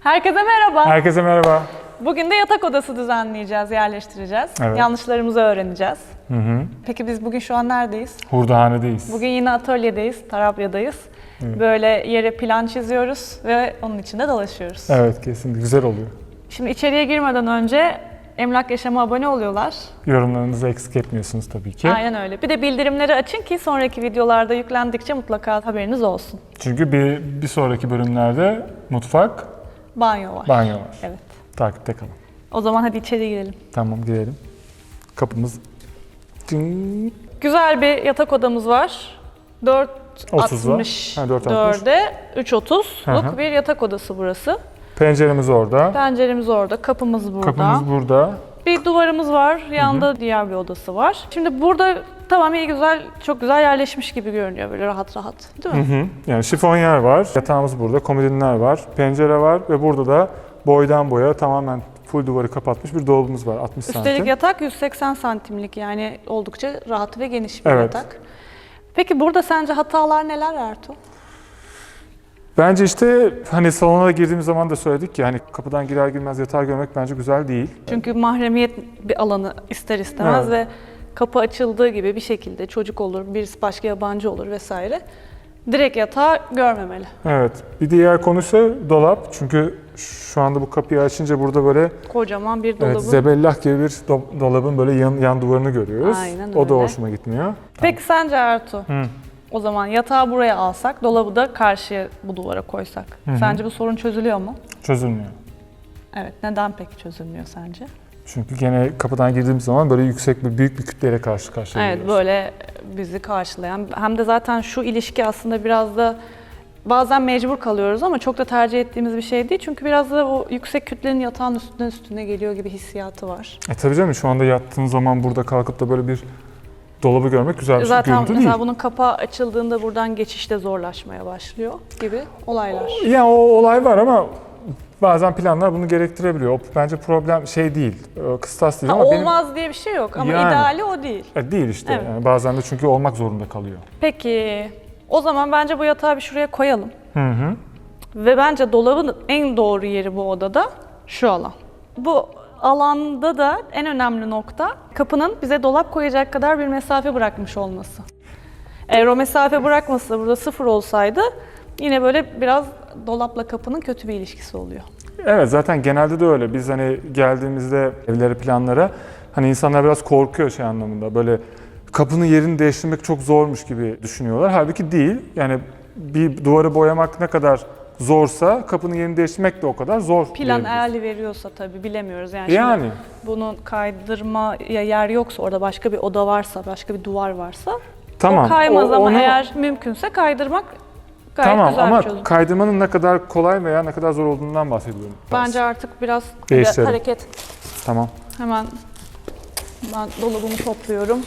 Herkese merhaba. Herkese merhaba. Bugün de yatak odası düzenleyeceğiz, yerleştireceğiz. Evet. Yanlışlarımızı öğreneceğiz. Hı hı. Peki biz bugün şu an neredeyiz? Hurdahanedeyiz. Bugün yine atölyedeyiz, Tarabya'dayız. Böyle yere plan çiziyoruz ve onun içinde dolaşıyoruz. Evet kesinlikle güzel oluyor. Şimdi içeriye girmeden önce Emlak Yaşam'a abone oluyorlar. Yorumlarınızı eksik etmiyorsunuz tabii ki. Aynen öyle. Bir de bildirimleri açın ki sonraki videolarda yüklendikçe mutlaka haberiniz olsun. Çünkü bir, bir sonraki bölümlerde mutfak, Banyo var. banyo var. Evet. Takipte kalın. O zaman hadi içeri girelim. Tamam girelim. Kapımız Ding. Güzel bir yatak odamız var. 30 var. 4.60 Ha, 4.60. 4'e Hı 3.30'luk hı. bir yatak odası burası. Penceremiz orada. Penceremiz orada, kapımız burada. Kapımız burada. Bir duvarımız var, yanında diğer bir odası var. Şimdi burada tamam iyi güzel, çok güzel yerleşmiş gibi görünüyor böyle rahat rahat. Değil mi? Hı hı. Yani şifonyer var. Yatağımız burada. Komodinler var. Pencere var ve burada da boydan boya tamamen full duvarı kapatmış bir dolabımız var 60 santim. Üstelik yatak 180 santimlik yani oldukça rahat ve geniş bir Evet. yatak. Peki burada sence hatalar neler Ertuğ? Bence işte hani salona girdiğimiz zaman da söyledik ya hani kapıdan girer girmez yatağı görmek bence güzel değil. Çünkü mahremiyet bir alanı ister istemez Evet. ve kapı açıldığı gibi bir şekilde çocuk olur, birisi başka yabancı olur vesaire. Direkt yatağı görmemeli. Evet. Bir diğer konusu dolap. Çünkü şu anda bu kapıyı açınca burada böyle Kocaman bir dolabı. evet, zebellah gibi bir do- dolabın böyle yan, yan duvarını görüyoruz. Aynen O da öyle. hoşuma gitmiyor. Peki sence Ertuğ? Hı. O zaman yatağı buraya alsak, dolabı da karşıya bu duvara koysak. Hı hı. Sence bu sorun çözülüyor mu? Çözülmüyor. Evet. Neden peki çözülmüyor sence? Çünkü gene kapıdan girdiğimiz zaman böyle yüksek bir büyük bir kütleyle karşı karşıya Evet böyle bizi karşılayan hem de zaten şu ilişki aslında biraz da bazen mecbur kalıyoruz ama çok da tercih ettiğimiz bir şey değil. Çünkü biraz da o yüksek kütlenin yatağın üstüne üstüne geliyor gibi hissiyatı var. E tabii canım şu anda yattığın zaman burada kalkıp da böyle bir dolabı görmek güzel bir şey Zaten görüntü mesela değil. bunun kapağı açıldığında buradan geçiş de zorlaşmaya başlıyor gibi olaylar. Ya o olay var ama bazen planlar bunu gerektirebiliyor. O bence problem şey değil, e, kıstas değil Ha, ama benim... olmaz diye bir şey yok ama Yani. ideali o değil. E, değil işte. Evet. Yani bazen de çünkü olmak zorunda kalıyor. Peki o zaman bence bu yatağı bir şuraya koyalım. Hı hı. Ve bence dolabın en doğru yeri bu odada şu alan. Bu alanda da en önemli nokta kapının bize dolap koyacak kadar bir mesafe bırakmış olması. Eğer o mesafe bırakmasa burada sıfır olsaydı yine böyle biraz dolapla kapının kötü bir ilişkisi oluyor. Evet zaten genelde de öyle. Biz hani geldiğimizde evlere planlara hani insanlar biraz korkuyor şey anlamında. Böyle kapının yerini değiştirmek çok zormuş gibi düşünüyorlar. Halbuki değil. Yani bir duvarı boyamak ne kadar zorsa kapının yerini değiştirmek de o kadar zor. Plan eğerli veriyorsa tabii bilemiyoruz. Yani, şimdi Yani bunun kaydırmaya yer yoksa orada başka bir oda varsa, başka bir duvar varsa tamam. o kaymaz O- ama onu- eğer mümkünse kaydırmak gayet Tamam güzel ama bir çözüm. kaydırmanın ne kadar kolay veya ne kadar zor olduğundan bahsediyorum. Bence artık biraz Değiştirelim. hareket. Tamam. Hemen ben dolabımı topluyorum.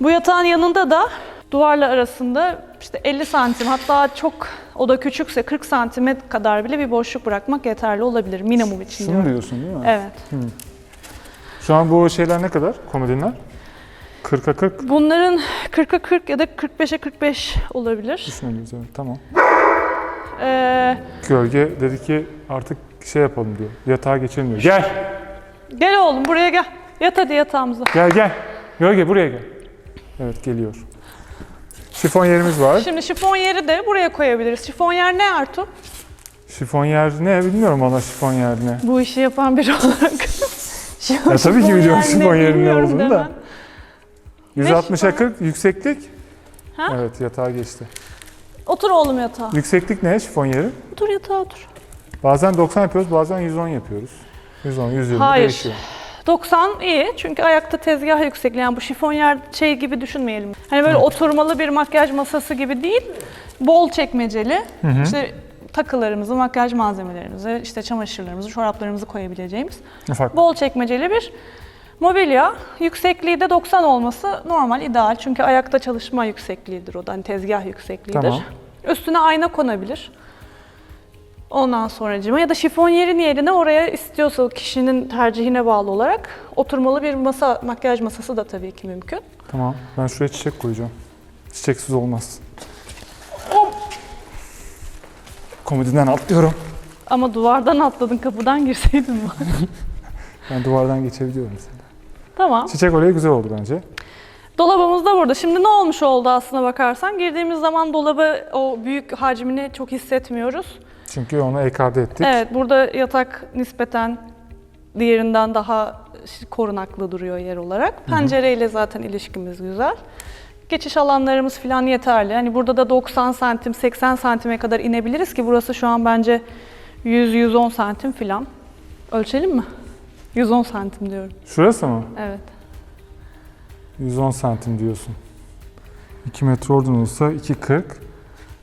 Bu yatağın yanında da duvarla arasında işte 50 santim hatta çok o da küçükse 40 santime kadar bile bir boşluk bırakmak yeterli olabilir minimum için Şunu diyorum. diyorsun değil mi? Evet. Şu an bu şeyler ne kadar? Komodinler? 40'a 40 Bunların 40'a 40 ya da 45'e 45 olabilir. düşünüyoruz evet. Tamam. Ee, Gölge dedi ki artık şey yapalım diyor. Yatağa geçelim diyor. Gel. gel oğlum buraya gel. Yat hadi yatağımıza. Gel gel. Gölge buraya gel. Evet geliyor. Şifon yerimiz var. Şimdi şifon yeri de buraya koyabiliriz. Şifon yer ne Artu? Şifon yer ne bilmiyorum valla şifon yer ne. Bu işi yapan biri olarak. Ya tabii ki biliyorum şifon yerin ne olduğunu da. Demem. 160'a şifon? 40 yükseklik. Ha? Evet yatağa geçti. Otur oğlum yatağa. Yükseklik ne şifon yeri? Otur yatağa otur. Bazen 90 yapıyoruz bazen 110 yapıyoruz. 110, 120 Hayır. değişiyor. 90 iyi çünkü ayakta tezgah yüksekliği. Yani bu şifon yer şey gibi düşünmeyelim. Hani böyle oturmalı bir makyaj masası gibi değil. Bol çekmeceli. İşte takılarımızı, makyaj malzemelerimizi, işte çamaşırlarımızı, çoraplarımızı koyabileceğimiz Ufak. bol çekmeceli bir mobilya. Yüksekliği de 90 olması normal, ideal. Çünkü ayakta çalışma yüksekliğidir o da. Hani tezgah yüksekliğidir. Tamam. Üstüne ayna konabilir. Ondan sonracıma ya da şifon yerin yerine oraya istiyorsa kişinin tercihine bağlı olarak oturmalı bir masa, makyaj masası da tabii ki mümkün. Tamam. Ben şuraya çiçek koyacağım. Çiçeksiz olmaz. Komodiden atlıyorum. Ama duvardan atladın kapıdan girseydin bari. Ben duvardan geçebiliyorum mesela. Tamam. Çiçek olayı güzel oldu bence. Dolabımız da burada. Şimdi ne olmuş oldu aslına bakarsan? Girdiğimiz zaman dolabı o büyük hacmini çok hissetmiyoruz. Çünkü onu EKD ettik. Evet, burada yatak nispeten diğerinden daha korunaklı duruyor yer olarak. Pencereyle zaten ilişkimiz güzel. Geçiş alanlarımız falan yeterli. Hani burada da 90 santim, 80 santime kadar inebiliriz ki burası şu an bence 100-110 santim falan. Ölçelim mi? 110 santim diyorum. Şurası mı? Evet. 110 santim diyorsun. 2 metre oradan olsa 2.40.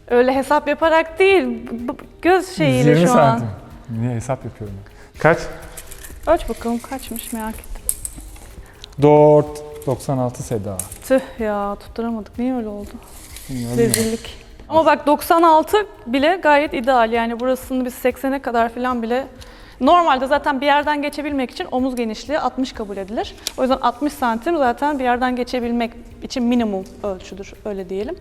Öyle hesap yaparak değil, b- göz şeyiyle 120 şu santim. an. Niye hesap yapıyorum ben? Kaç? Ölç bakalım kaçmış merak ettim. 4 96 Seda. Tüh ya tutturamadık. Niye öyle oldu? Bilmiyorum. Rezillik. Ama bak 96 bile gayet ideal. Yani burasını biz 80'e kadar falan bile Normalde zaten bir yerden geçebilmek için omuz genişliği 60 kabul edilir. O yüzden 60 santim zaten bir yerden geçebilmek için minimum ölçüdür öyle diyelim.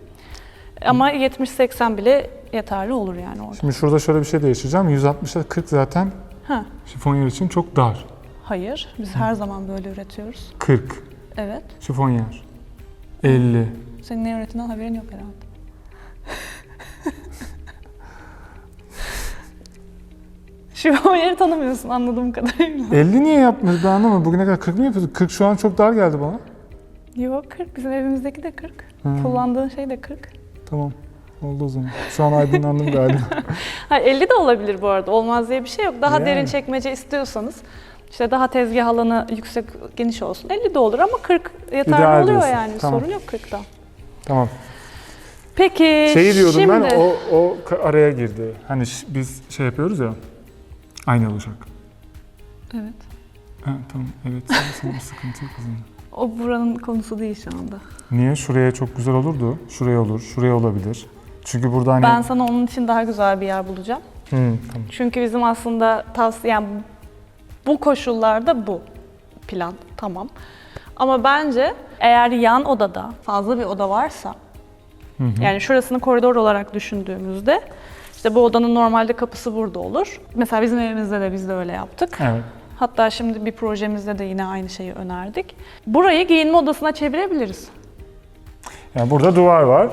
Ama 70-80 bile yeterli olur yani orada. Şimdi şurada şöyle bir şey değiştireceğim. 160'a 40 zaten Ha, şifonyer için çok dar. hayır. Biz her zaman böyle üretiyoruz. 40 Evet. şifonyer. 50. Senin ne ürettiğinden haberin yok herhalde. Şu yeri tanımıyorsun anladığım kadarıyla. 50 niye yapmıyoruz ben anlamadım. Bugüne kadar 40 mı yapıyorduk? 40 şu an çok dar geldi bana. Yok 40. Bizim evimizdeki de 40. Hı. Kullandığın şey de 40. Tamam. Oldu o zaman. Şu an aydınlandım galiba. Ha 50 de olabilir bu arada. Olmaz diye bir şey yok. Daha Yani. derin çekmece istiyorsanız işte daha tezgah alanı yüksek geniş olsun. 50 de olur ama 40 yeterli İdeal oluyor diyorsun. yani. Tamam. Sorun yok 40'ta. tamam. Peki Şeyi diyordum şimdi ben o, o araya girdi. Hani biz şey yapıyoruz ya. Aynı olacak. Evet. Ha, tamam evet sana sıkıntı yok o zaman. O buranın konusu değil şu anda. Niye? Şuraya çok güzel olurdu. Şuraya olur, şuraya olabilir. Çünkü burada hani... Ben sana onun için daha güzel bir yer bulacağım. Hı, tamam. Çünkü bizim aslında tavsiyem bu koşullarda bu plan. Tamam. Ama bence eğer yan odada fazla bir oda varsa Hı hı. yani şurasını koridor olarak düşündüğümüzde işte bu odanın normalde kapısı burada olur. Mesela bizim evimizde de biz de öyle yaptık. Evet. Hatta şimdi bir projemizde de yine aynı şeyi önerdik. Burayı giyinme odasına çevirebiliriz. Yani burada duvar var.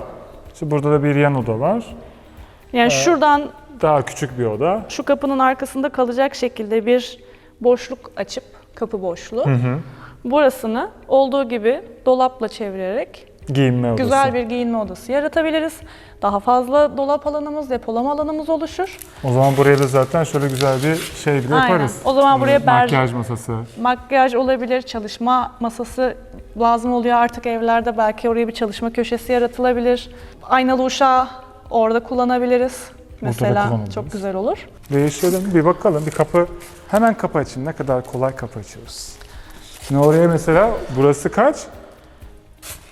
İşte burada da bir yan oda var. Yani şuradan Daha küçük bir oda. şu kapının arkasında kalacak şekilde bir boşluk açıp, kapı boşluğu. Hı hı. Burasını olduğu gibi dolapla çevirerek Giyinme odası. güzel bir giyinme odası yaratabiliriz. Daha fazla dolap alanımız, depolama alanımız oluşur. O zaman buraya da zaten şöyle güzel bir şey bile Aynen. yaparız. O zaman buraya ber- Makyaj masası. Makyaj olabilir, çalışma masası lazım oluyor artık evlerde. Belki oraya bir çalışma köşesi yaratılabilir. Aynalı uşağı orada kullanabiliriz. Mesela çok güzel olur. Değiştirelim bir bakalım. Bir kapı hemen kapı açın. Ne kadar kolay kapı açıyoruz. Şimdi oraya mesela burası kaç?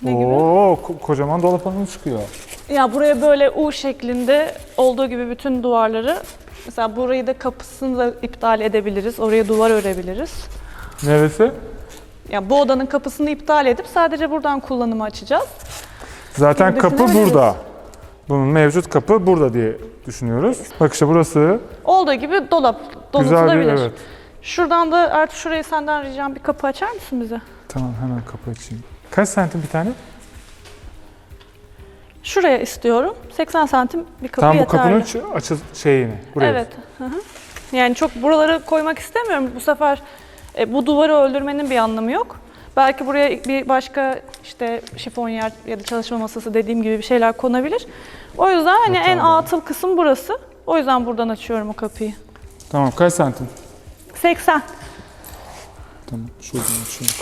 Ne gibi? Oo, ko- kocaman dolap alanı çıkıyor. Ya buraya böyle U şeklinde olduğu gibi bütün duvarları mesela burayı da kapısını da iptal edebiliriz. Oraya duvar örebiliriz. Neresi? Ya bu odanın kapısını iptal edip sadece buradan kullanımı açacağız. Zaten Gibi kapı düşünebiliriz. burada. Bunun mevcut kapı burada diye düşünüyoruz. Bak işte burası Olduğu gibi dolap güzel bir donatılabilir. evet. Şuradan da artık şurayı senden ricam bir kapı açar mısın bize? Tamam hemen kapı açayım. Kaç santim bir tane? Şuraya istiyorum. 80 santim bir kapı Tam bu yeterli. kapının ç- açı şeyini. Buraya. Evet. hı hı. Yani çok buraları koymak istemiyorum. Bu sefer e, bu duvarı öldürmenin bir anlamı yok. Belki buraya bir başka işte şifonyer ya da çalışma masası dediğim gibi bir şeyler konabilir. O yüzden hani en Tamam. atıl kısım burası. O yüzden buradan açıyorum o kapıyı. Tamam kaç santim? 80. Tamam şuradan açıyorum.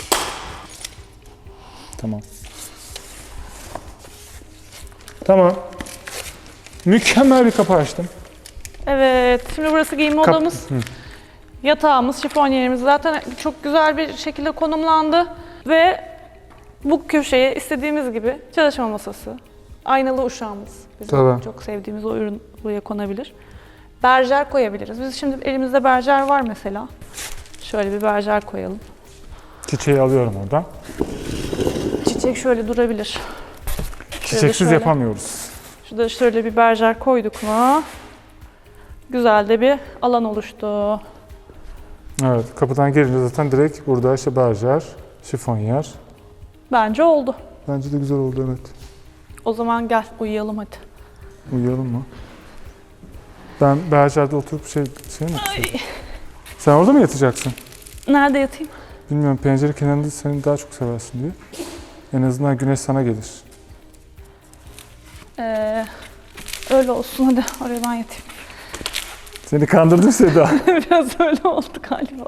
Tamam. Tamam. Mükemmel bir kapı açtım. Evet. Şimdi burası giyinme Kap- odamız. Hı. Yatağımız, şifonyerimiz zaten çok güzel bir şekilde konumlandı. Ve bu köşeye istediğimiz gibi çalışma masası, aynalı uşağımız. Bizim Tabii. çok sevdiğimiz o ürün buraya konabilir. Berjer koyabiliriz. Biz şimdi elimizde berjer var mesela. Şöyle bir berjer koyalım. Çiçeği alıyorum oradan. Çiçek şöyle durabilir. Çiçeksiz şöyle. yapamıyoruz. Şurada şöyle bir berjer koyduk mu? Güzel de bir alan oluştu. Evet, kapıdan girince zaten direkt burada işte berjer, şifonyer. Bence oldu. Bence de güzel oldu evet. O zaman gel uyuyalım hadi. Uyuyalım mı? Ben berjerde oturup şey, şey mi yapsam? Sen orada mı yatacaksın? Nerede yatayım? Bilmiyorum pencere kenarında seni daha çok seversin diye. En azından güneş sana gelir. Ee, öyle olsun hadi oraya ben yatayım. Seni kandırdım Seda. Biraz öyle oldu galiba.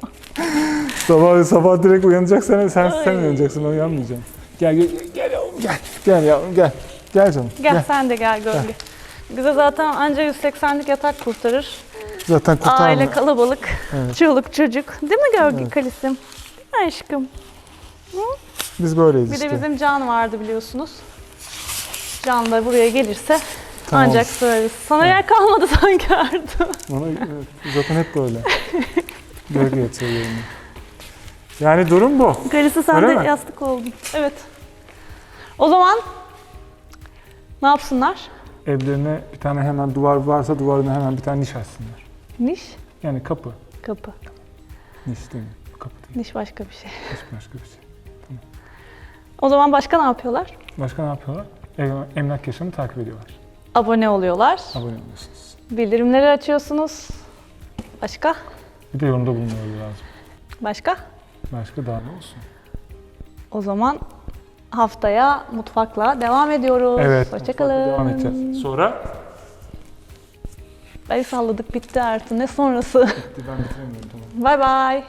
sabah sabah direkt uyanacaksan sen sen Ay. uyanacaksın ben uyanmayacağım. Gel gel gel yavrum gel. Gel yavrum gel. Gel canım. Gel, sen de gel gölge. Bize zaten anca 180'lik yatak kurtarır. Zaten kurtarma. Aile kalabalık, Evet. çoluk çocuk. Değil mi gölge Evet. kalisim? Değil mi aşkım? Biz böyleyiz Bir işte. de bizim Can vardı biliyorsunuz. Can da buraya gelirse Tamam. ancak sığarız. Sana yer kalmadı sanki Erdo. Bana, evet, zaten hep böyle. Gölge yatıyor yerine. Yani durum bu. Kalisi sen Öyle de mi? yastık oldun. Evet. O zaman ne yapsınlar? Evlerine bir tane hemen duvar varsa duvarına hemen bir tane niş açsınlar. Niş, Yani kapı. kapı. Niş değil mi? Kapı değil. Niş başka bir şey. Hiç başka bir şey. O zaman başka ne yapıyorlar? Başka ne yapıyorlar? Emlak yaşamı takip ediyorlar. Abone oluyorlar. Abone oluyorsunuz. Bildirimleri açıyorsunuz. Başka? Bir de yorumda bulunmaları lazım. Başka? Başka daha ne olsun? O zaman haftaya mutfakla devam ediyoruz. Evet. Hoşçakalın. Devam edeceğiz. Sonra? El salladık bitti Ertuğ. Ne sonrası? Ben bitiremiyorum tamam. bay bay.